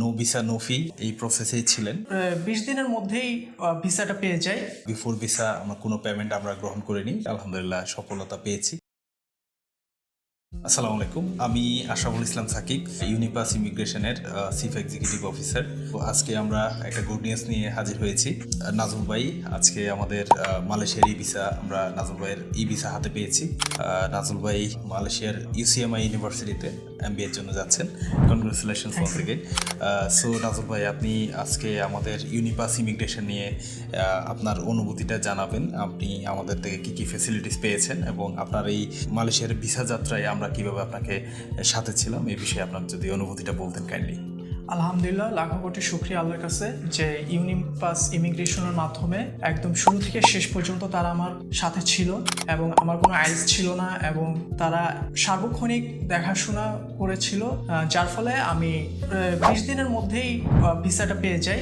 No visa no ফি এই প্রসেসেই ছিলেন। বিশ দিনের মধ্যেই ভিসাটা পেয়ে যাই। বিফোর ভিসা আমার কোনো পেমেন্ট আমরা গ্রহণ করিনি। আলহামদুলিল্লাহ সফলতা পেয়েছি। আসসালামু আলাইকুম। আমি আশরাফুল ইসলাম সাকিব ইউনিপাস ইমিগ্রেশনের চিফ এক্সিকিউটিভ অফিসার তো আজকে আমরা একটা গুড নিউজ নিয়ে হাজির হয়েছি। আহ, নাজমুল ভাই আজকে আমাদের মালয়েশিয়ার ই ভিসা আমরা নাজমুল ভাইয়ের ই ভিসা হাতে পেয়েছি। আহ, নাজমুল ভাই মালয়েশিয়ার ইউসিএমআই ইউনিভার্সিটিতে এমবিএর জন্য যাচ্ছেন। কনগ্রেচুলেশন এগেইন সো নাজুল ভাই আপনি আজকে আমাদের ইউনিপাস ইমিগ্রেশন নিয়ে আপনার অনুভূতিটা জানাবেন। আপনি আমাদের থেকে কি কি ফেসিলিটিস পেয়েছেন এবং আপনার এই মালয়েশিয়ার ভিসা যাত্রায় আমরা কীভাবে আপনাকে সাথে ছিলাম, এই বিষয়ে আপনার যদি অনুভূতিটা বলতেন কাইন্ডলি আলহামদুলিল্লাহ, লাখো কোটি শুক্রিয়া আল্লাহর কাছে যে ইউনিপাস ইমিগ্রেশনের মাধ্যমে একদম শুরু থেকে শেষ পর্যন্ত তারা আমার সাথে ছিল এবং আমার কোনো আইস ছিল না এবং তারা সার্বক্ষণিক দেখাশোনা করেছিল যার ফলে আমি বিশ দিনের মধ্যেই ভিসাটা পেয়ে যাই।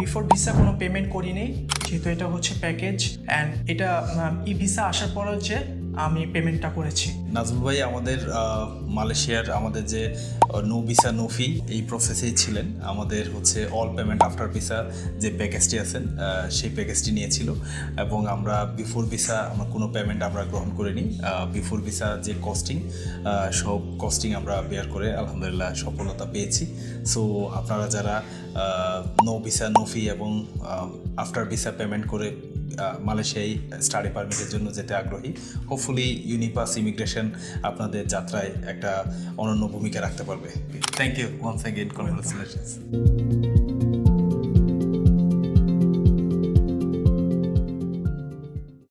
বিফোর ভিসা কোনো পেমেন্ট করিনি, যেহেতু এটা হচ্ছে প্যাকেজ অ্যান্ড এটা ই ভিসা আসার পরে যে আমি পেমেন্টটা করেছি। নাজমুল ভাই, আমাদের মালয়েশিয়ার আমাদের যে নো ভিসা, নো ফি, এই প্রসেসেই ছিলেন। আমাদের হচ্ছে অল পেমেন্ট আফটার ভিসা যে প্যাকেজটি আছেন সেই প্যাকেজটি নিয়েছিল। এবং আমরা বিফোর ভিসা আমরা কোনো পেমেন্ট আমরা গ্রহণ করিনি। বিফোর ভিসা যে কস্টিং সব কস্টিং আমরা বেয়ার করে, আলহামদুলিল্লাহ সফলতা পেয়েছি। সো আপনারা যারা নো ভিসা, নো ফি এবং আফটার ভিসা পেমেন্ট করে মালয়েশিয়ায় স্টাডি পারমিটের জন্য যেতে আগ্রহী। হোপফুলি ইউনিপাস ইমিগ্রেশন আপনাদের যাত্রায় একটা অনন্য ভূমিকা রাখতে পারবে। Thank you once again congratulations